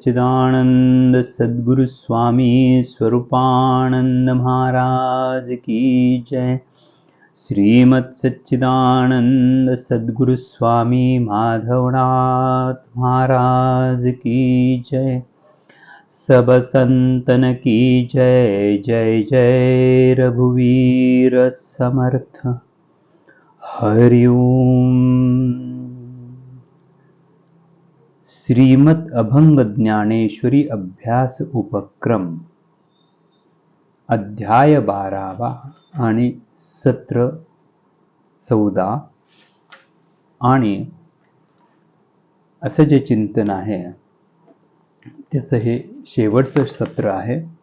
सच्चिदानन्द सद्गुरुस्वामी स्वरूपानन्द महाराज की जय। श्रीमत्सच्चिदानन्द सद्गुरुस्वामी माधवनाथ महाराज की जय। सबसन्तन की जय जय जय रघुवीर समर्थ। हरि ओम। श्रीमत अभंग ज्ञानेश्वरी अभ्यास उपक्रम अध्याय बारावा आणि सत्र चौदा. आणि असं जे चिंतन आहे त्याचं हे शेवटचं सत्र आहे.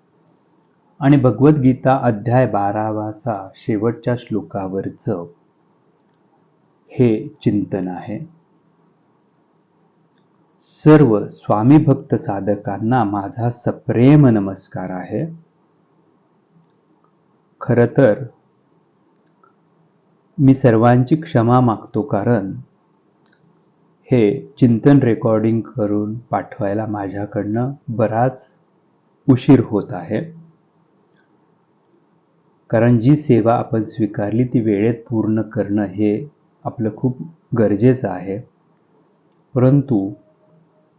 आणि भगवद्गीता अध्याय बारावाचा शेवटच्या श्लोकावरचं हे चिंतन आहे. सर्व स्वामी भक्त साधकांना माझा सप्रेम नमस्कार आहे. खर तर मी सर्वांची क्षमा मागतो कारण हे चिंतन रेकॉर्डिंग करून पाठवायला माझ्याकडनं बराच उशीर होत आहे. कारण जी सेवा आपण स्वीकारली ती वेळेत पूर्ण करणं हे आपलं खूप गरजेचं आहे. परंतु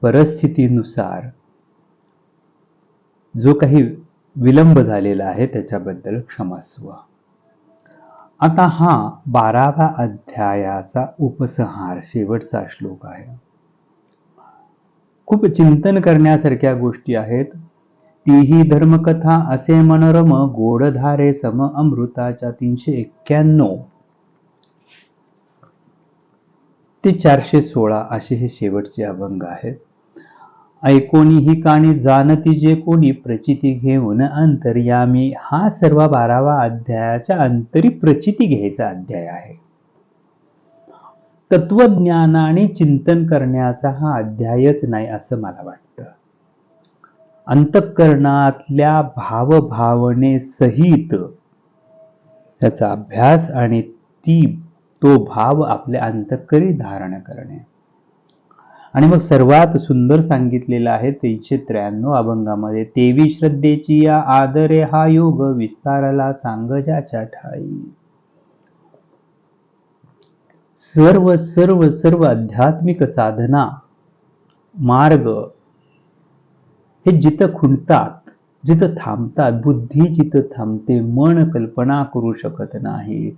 परिस्थितीनुसार. जो काही विलंब झालेला आहे त्याच्याबद्दल क्षमस्व आता हा बारावा अध्यायाचा उपसंहार शेवटचा श्लोक आहे. खूप चिंतन करण्यासारख्या गोष्टी आहेत. तीही धर्मकथा असे मनोरम गोडधारे सम अमृताच्या तीनशे एक्क्याण्णव. ते चारशे सोळा असे हे शेवटचे अभंग आहेत. ऐकोनी ही काणी जाणती जे कोणी प्रचिती घेऊन अंतर्यामी. हा सर्व बारावा अध्यायाच्या अंतरी प्रचिती घ्यायचा अध्याय आहे. तत्वज्ञान आणि चिंतन करण्याचा हा अध्यायच नाही असं मला वाटतं. अंतःकरणातल्या भावभावने सहित त्याचा अभ्यास आणि ती तो भाव आपल्या अंतकरी धारण करणे. आणि मग सर्वात सुंदर सांगितलेलं आहे तीनशे त्र्याण्णव अभंगामध्ये तेवी श्रद्धेची या आदरे हा योग विस्ताराला सांगजाच्या ठाई. सर्व सर्व सर्व आध्यात्मिक साधना मार्ग हे जिथं खुंटतात जिथं थांबतात बुद्धी जिथं थांबते मन कल्पना करू शकत नाही.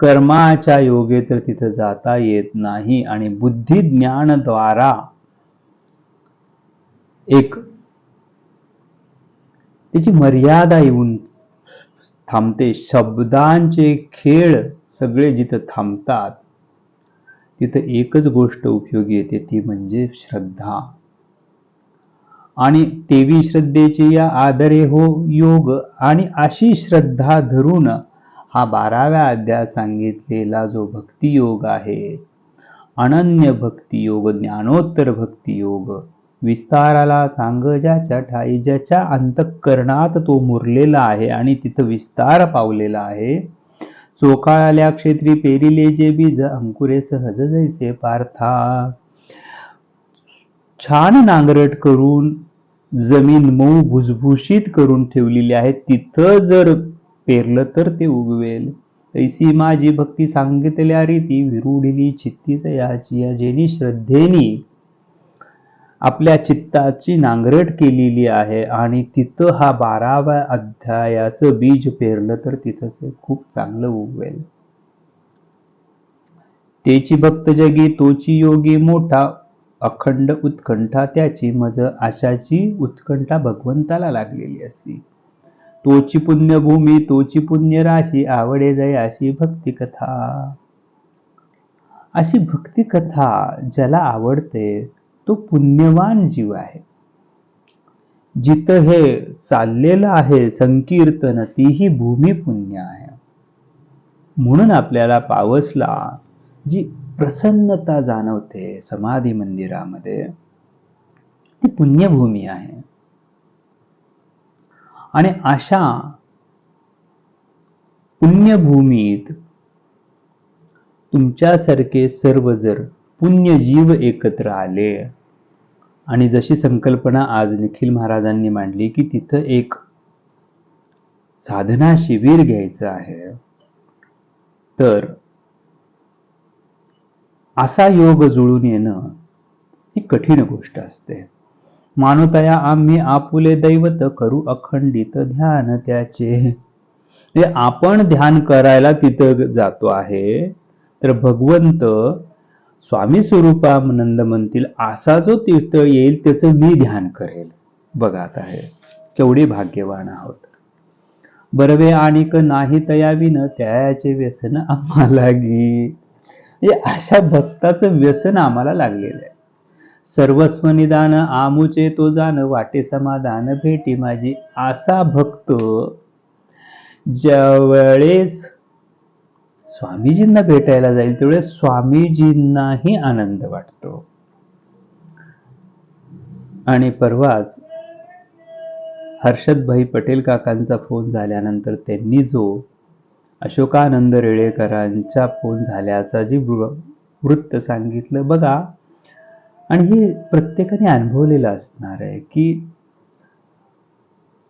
कर्माच्या योगे तर तिथं जाता येत नाही. आणि बुद्धी ज्ञानद्वारा एक त्याची मर्यादा येऊन थांबते. शब्दांचे खेळ सगळे जिथं थांबतात तिथं एकच गोष्ट उपयोगी येते ती म्हणजे श्रद्धा. आणि तेवी श्रद्धेचे या आदरे हो योग आणि अशी श्रद्धा धरून हा बाराव्या अध्यायात सांगितलेला जो भक्तियोग आहे अनन्य भक्तियोग ज्ञानोत्तर भक्तियोग विस्ताराला सांग ज्याच्या ठाई ज्याच्या अंतःकरणात तो मुरलेला आहे आणि तिथं विस्तार पावलेला आहे. चोकाळाल्या क्षेत्री पेरिले जे बीज अंकुरे सहज जैसे पार्था. छान नांगरट करून जमीन मऊ भुसभुशीत करून ठेवलेली आहे. तिथं जर पेरलं तर ते उगवेल. तैसी माझी भक्ती सांगितल्या रीती विरुढिली चित्तीच याची या जेनी श्रद्धेनी. आपल्या चित्ताची नांगरट केलेली आहे आणि तिथं हा बाराव्या अध्यायाचं बीज पेरलं तर तिथं ते खूप चांगलं उगवेल. तेची भक्त जगी तोची योगी मोठा अखंड उत्कंठा त्याची मज आशाची उत्कंठा भगवंताला लागलेली असती. तोची पुण्यभूमी तोची पुण्य राशी आवडे जाय अशी भक्ती कथा अशी भक्ती कथा ज्याला आवडते तो पुण्यवान जीव आहे. जिथं हे चाललेलं आहे संकीर्तन तीही भूमी पुण्य आहे. म्हणून आपल्याला पावसला जी प्रसन्नता जाणवते समाधी मंदिरामध्ये ती पुण्यभूमी आहे. आणि अशा पुण्यभूमीत तुमच्यासारखे सर्व जर पुण्यजीव एकत्र आले. आणि जशी संकल्पना आज निखिल महाराजांनी मांडली की तिथं एक साधना शिबिर घ्यायचं आहे. तर असा योग जुळून येणं ही कठीण गोष्ट असते. मानुतया आम्ही आपुले दैवत करू अखंडित ध्यान त्याचे. म्हणजे आपण ध्यान करायला तिथं जातो आहे तर भगवंत स्वामी स्वरूपानंद म्हणतील असा जो तीर्थ येईल त्याचं मी ध्यान करेल. बघात आहे. केवढे भाग्यवान आहोत. बरवे आणिक नाही तयाविन त्याचे व्यसन आम्हाला गी म्हणजे अशा भक्ताचं व्यसन आम्हाला लागलेलं आहे. सर्वस्व निदान आमुचे तो जाण वाटे समाधान भेटी माझी असा भक्त. ज्यावेळेस स्वामीजींना भेटायला जाईल त्यावेळेस स्वामीजींनाही आनंद वाटतो. आणि परवाच हर्षदभाई पटेल काकांचा फोन झाल्यानंतर त्यांनी जो अशोकानंद रेळेकरांचा फोन झाल्याचा जी वृ- वृत्त सांगितलं बघा आणि हे प्रत्येकाने अनुभवलेलं असणार आहे की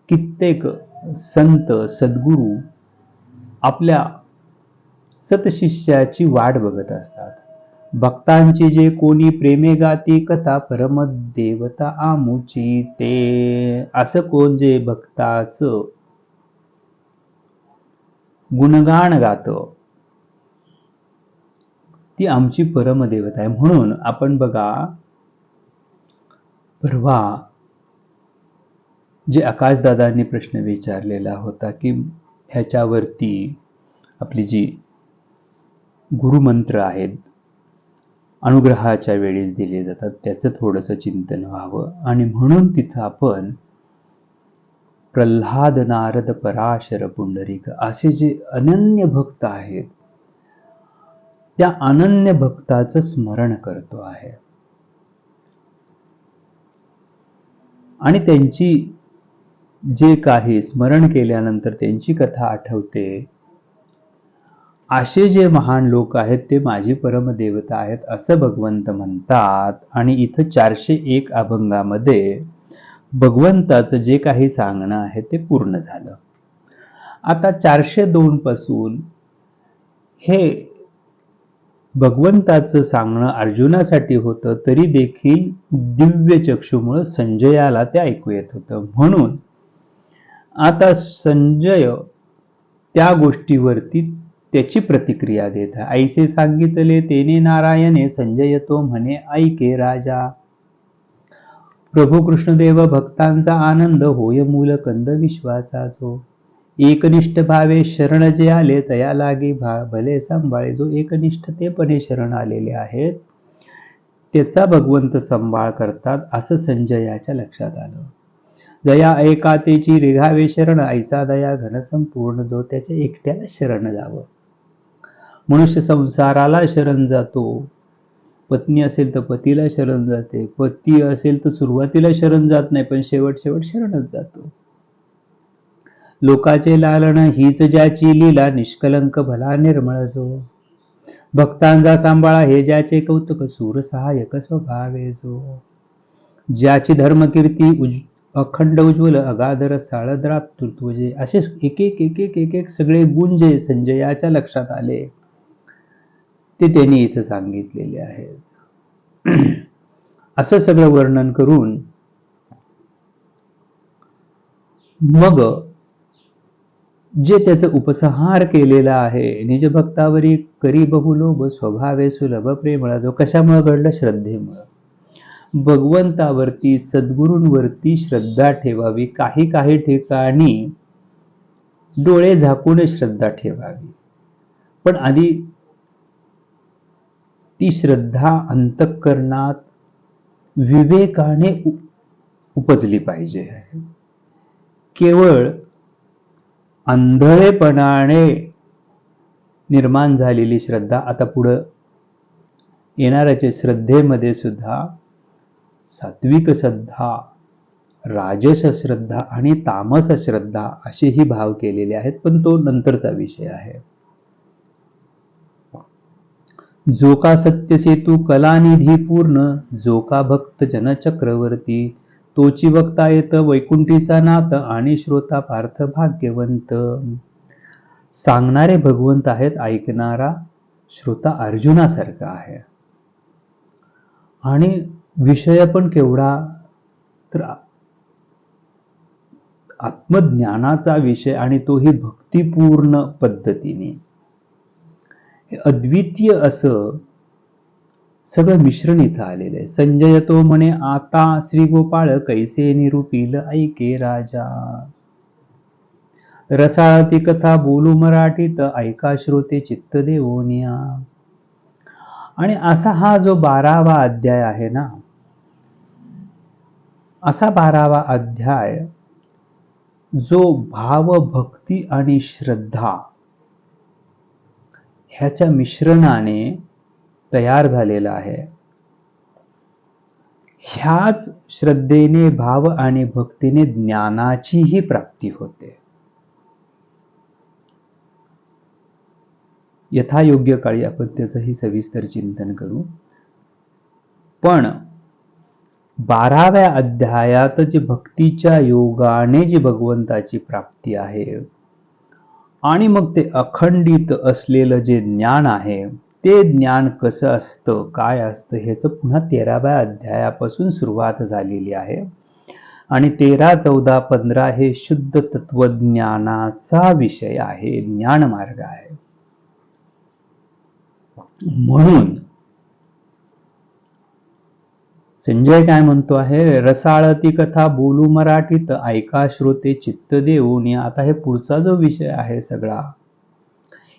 कित्येक संत सद्गुरू आपल्या सतशिष्याची वाट बघत असतात. भक्तांची जे कोणी प्रेमे गाती कथा परम देवता आमुची ते असं कोण जे भक्ताचं गुणगान गात ती आमची परमदेवता आहे. म्हणून आपण बघा परवा जे आकाशदादांनी प्रश्न विचारलेला होता की ह्याच्यावरती आपली जी गुरुमंत्र आहेत अनुग्रहाच्या वेळेस दिले जातात त्याचं थोडंसं चिंतन व्हावं. आणि म्हणून तिथं आपण प्रल्हाद नारद पराशर पुंडरीक असे जे अनन्य भक्त आहेत त्या अनन्य भक्ताचं स्मरण करतो आहे. आणि त्यांची जे काही स्मरण केल्यानंतर त्यांची कथा आठवते. असे जे महान लोक आहेत ते माझी परमदेवता आहेत असं भगवंत म्हणतात. आणि इथं चारशे एक अभंगामध्ये भगवंताचं जे काही सांगणं आहे ते पूर्ण झालं. आता चारशे दोन पासून हे भगवंताचं सांगणं अर्जुनासाठी होतं तरी देखील दिव्य चक्षुमुळं संजयाला ते ऐकू येत होतं. म्हणून आता संजय त्या गोष्टीवरती त्याची प्रतिक्रिया देत आहे. ऐसे सांगितले तेने नारायणे संजय तो म्हणे ऐके राजा प्रभू कृष्णदेव भक्तांचा आनंद होय मूल कंद विश्वाचा जो एकनिष्ठ भावे शरण जे आले तया लागे भा भले सांभाळे. जो एकनिष्ठतेपणे शरण आलेले आहेत त्याचा भगवंत संभाळ करतात असं संजयाच्या लक्षात आलं. दया ऐकातेची रेघावे शरण ऐसा दया घन संपूर्ण जो त्याच्या एकट्याला शरण जावं. मनुष्य संसाराला शरण जातो. पत्नी असेल तर पतीला शरण जाते. पती असेल तर सुरुवातीला शरण जात नाही पण शेवट शेवट शरणच जातो. लोकाचे लालन हीच ज्याची लीला निष्कलंक भला निर्मळ जो. भक्तांचा सांभाळा हे ज्याचे कौतुक सूर सहाय्यक स्वभावे जो. ज्याची धर्मकीर्ती उज अखंड उज्ज्वल अगाधर साळद्राप तुर्तुजे असे एक एक एक एक एक एक सगळे गुण जे संजयाच्या लक्षात आले ते त्यांनी इथं सांगितलेले आहेत. असं सगळं वर्णन करून मग जे त्याचं उपसंहार केलेला आहे. निज भक्तावरी करी बहुलोभ स्वभावे सुलभ प्रेमळा जो कशामुळे घडलं? श्रद्धेमुळं. भगवंतावरती सद्गुरूंवरती श्रद्धा ठेवावी. काही काही ठिकाणी डोळे झाकून श्रद्धा ठेवावी. पण आधी ती श्रद्धा अंतःकरणात विवेकाने उपजली पाहिजे केवळ आंधळेपणाने निर्माण झालेली श्रद्धा आता पुढं येणाऱ्याच्या श्रद्धेमध्ये सुद्धा सात्विक श्रद्धा राजस श्रद्धा आणि तामस श्रद्धा असेही भाव केलेले आहेत. पण तो नंतरचा विषय आहे. जो का सत्य सेतू कलानिधी पूर्ण जो का भक्त जनचक्रवर्ती तोची वक्ता येत वैकुंठीचा नाथ आणि श्रोता पार्थ भाग्यवंत. सांगणारे भगवंत आहेत ऐकणारा श्रोता अर्जुनासारखा आहे. आणि विषय पण केवढा तर आत्मज्ञानाचा विषय आणि तोही भक्तिपूर्ण पद्धतीने. अद्वितीय असं सगळं मिश्रण इथं आलेलं आहे. संजय तो म्हणे आता श्री गोपाळ कैसे निरूपील ऐके राजा? रसाळती कथा बोलू मराठीत ऐका श्रोते चित्त देवोनिया. आणि असा हा जो बारावा अध्याय आहे ना असा बारावा अध्याय जो भाव भक्ती आणि श्रद्धा ह्याच्या मिश्रणाने तयार झालेलं आहे. ह्याच श्रद्धेने भाव आणि भक्तीने ज्ञानाचीही प्राप्ती होते. यथायोग्य काळी आपण त्याचंही सविस्तर चिंतन करू. पण बाराव्या अध्यायात जी भक्तीच्या योगाने जी भगवंताची प्राप्ती आहे आणि मग ते अखंडित असलेलं जे ज्ञान आहे ते ज्ञान कसं असतं काय असतं ह्याचं पुन्हा तेराव्या अध्यायापासून सुरुवात झालेली आहे. आणि तेरा चौदा पंधरा हे शुद्ध तत्वज्ञानाचा विषय आहे ज्ञान मार्ग आहे. म्हणून संजय काय म्हणतो आहे रसाळती कथा बोलू मराठीत ऐका श्रोते चित्त देऊन आता हे पुढचा जो विषय आहे सगळा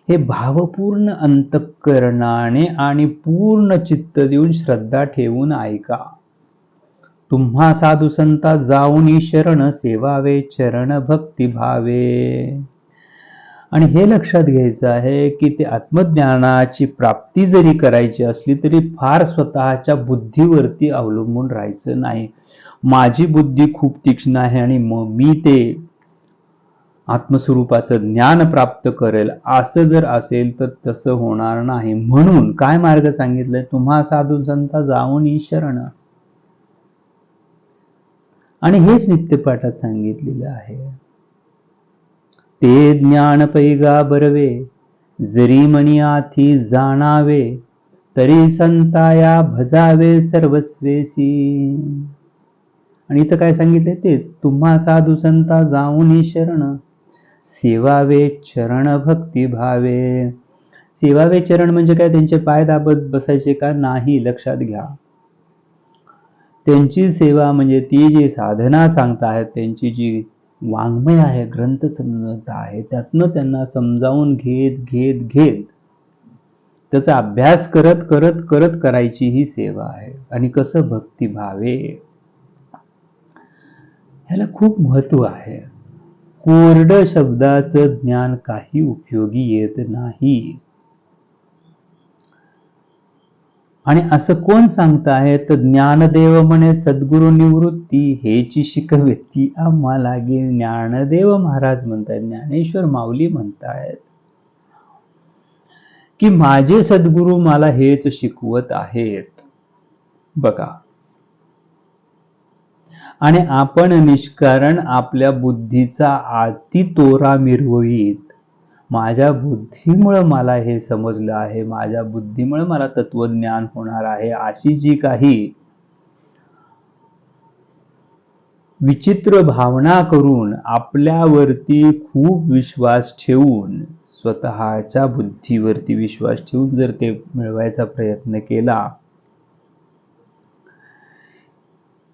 हे भावपूर्ण अंतकरणाने आणि पूर्ण चित्त देऊन श्रद्धा ठेवून ऐका. तुम्हा साधू संता जाऊन शरण सेवावे चरण भक्ती भावे. आणि हे लक्षात घ्यायचं आहे की ते आत्मज्ञानाची प्राप्ती जरी करायची असली तरी फार स्वतःच्या बुद्धीवरती अवलंबून राहायचं नाही. माझी बुद्धी खूप तीक्ष्ण आहे आणि मग मी ते आत्मस्वरूपाचं ज्ञान प्राप्त करेल. असं जर असेल तर तसं होणार नाही. म्हणून काय मार्ग सांगितलंय तुम्हा साधू संता जाऊन शरण. आणि हेच नित्यपाठात सांगितलेलं आहे. ते ज्ञान पैगा बरवे जरी मणी आथी जाणावे तरी संताया भजावे सर्वस्वेसी. आणि इथं काय सांगितले तेच तुम्हा साधू संता जाऊन शरण. सेवावे चरण भक्ती भावे. सेवावे चरण म्हणजे काय? त्यांचे पाय दाबत बसायचे का? नाही लक्षात घ्या. त्यांची सेवा म्हणजे ती जी साधना सांगतायत त्यांची जी वाङ्मय आहे ग्रंथ समजता आहे त्यातनं त्यांना समजावून घेत घेत घेत त्याचा अभ्यास करत करत करत करायची ही सेवा आहे. आणि कसं? भक्ती भावे ह्याला खूप महत्त्व आहे. कोरड शब्दाचं ज्ञान काही उपयोगी येत नाही. आणि असं कोण सांगताय तर ज्ञानदेव म्हणे सद्गुरु निवृत्ती हेची शिकवती आम्हाला ज्ञानदेव महाराज म्हणतायत ज्ञानेश्वर माऊली म्हणतायत की माझे सद्गुरु मला हेच शिकवत आहेत. बघा आणि आपण निष्कारण आपल्या बुद्धीचा आती तोरा मिरवईत. माझ्या बुद्धीमुळं मला हे समजलं आहे माझ्या बुद्धीमुळे मला तत्वज्ञान होणार आहे अशी जी काही विचित्र भावना करून आपल्यावरती खूप विश्वास ठेवून स्वतःच्या बुद्धीवरती विश्वास ठेवून जर ते मिळवायचा प्रयत्न केला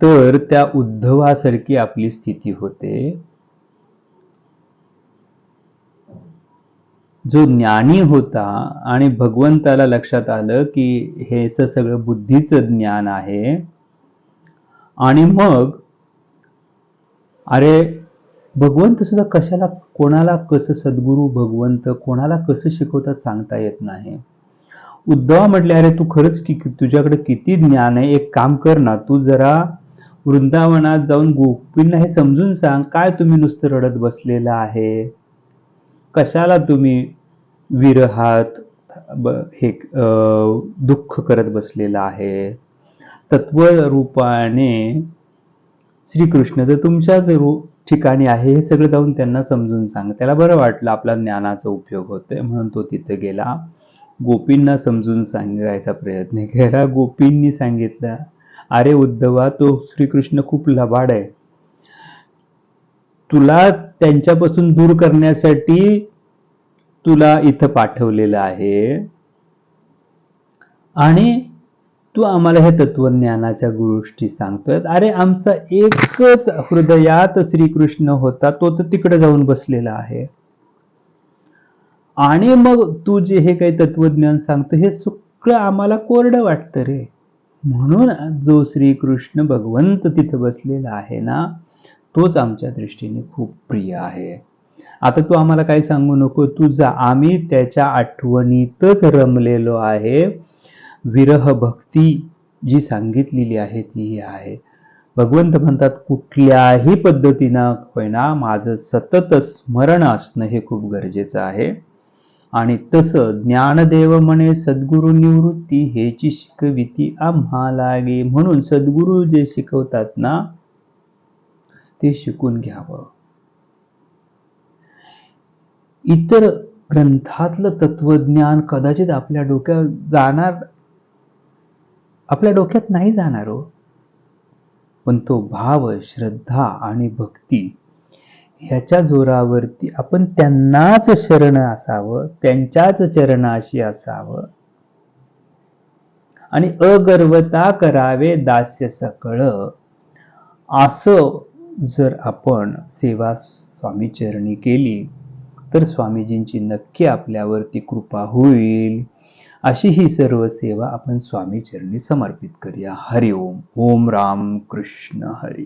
तर त्या उद्धवासारखी आपली स्थिती होते. जो ज्ञानी होता आणि भगवंताला लक्षात आलं की हे सगळं बुद्धीचं ज्ञान आहे. आणि मग अरे भगवंत सुद्धा कशाला कोणाला कसं सद्गुरू भगवंत कोणाला कसं शिकवतात सांगता येत नाही. उद्धवा म्हटले अरे तू खरंच की तुझ्याकडे किती ज्ञान आहे. एक काम कर ना तू जरा वृंदावनात जाऊन गोपींना हे समजून सांग काय तुम्ही नुसतं रडत बसलेलं आहे? कशाला तुम्ही विरहात ब- हे दुःख करत बसलेलं आहे? तत्व रूपाने श्रीकृष्ण जर तुमच्याच रूप ठिकाणी आहे हे सगळं जाऊन त्यांना समजून सांग. त्याला बरं वाटलं आपला ज्ञानाचा उपयोग होतोय म्हणून तो तिथे गेला. गोपींना समजून सांगायचा प्रयत्न केला. गोपींनी सांगितलं अरे उद्धवा तो श्रीकृष्ण खूप लबाड आहे. तुला त्यांच्यापासून दूर करण्यासाठी तुला इथं पाठवलेलं आहे. आणि तू आम्हाला हे तत्वज्ञानाच्या गोष्टी सांगतोय. अरे आमचा एकच हृदयात श्रीकृष्ण होता तो तर तिकडे जाऊन बसलेला आहे. आणि मग तू जे हे काही तत्वज्ञान सांगतो हे सगळं आम्हाला कोरडं वाटतं रे. म्हणून जो श्रीकृष्ण भगवंत तिथं बसलेला आहे ना तोच आमच्या दृष्टीने खूप प्रिय आहे. आता तू आम्हाला काय सांगू नको. तू जा आम्ही त्याच्या आठवणीतच रमलेलो आहे. विरह भक्ती जी सांगितलेली आहे ती आहे. भगवंत म्हणतात कुठल्याही पद्धतीनं होईना माझं सतत स्मरण असणं हे खूप गरजेचं आहे. आणि तसं ज्ञानदेव म्हणे सद्गुरु निवृत्ती हेची शिकविती आम्हाला लागे. म्हणून सद्गुरु जे शिकवतात ना ते शिकून घ्यावं. इतर ग्रंथातलं तत्वज्ञान कदाचित आपल्या डोक्यात जाणार आपल्या डोक्यात नाही जाणार हो. पण तो भाव श्रद्धा आणि भक्ती ह्याच्या जोरावरती आपण त्यांनाच शरण असावं त्यांच्याच चरणाशी असावं. आणि अगर्वता करावे दास्य सकळ. असं जर आपण सेवा स्वामी चरणी केली तर स्वामीजींची नक्की आपल्यावरती कृपा होईल. अशी ही सर्व सेवा आपण स्वामी चरणी समर्पित करूया. हरिओम ओम राम कृष्ण हरी.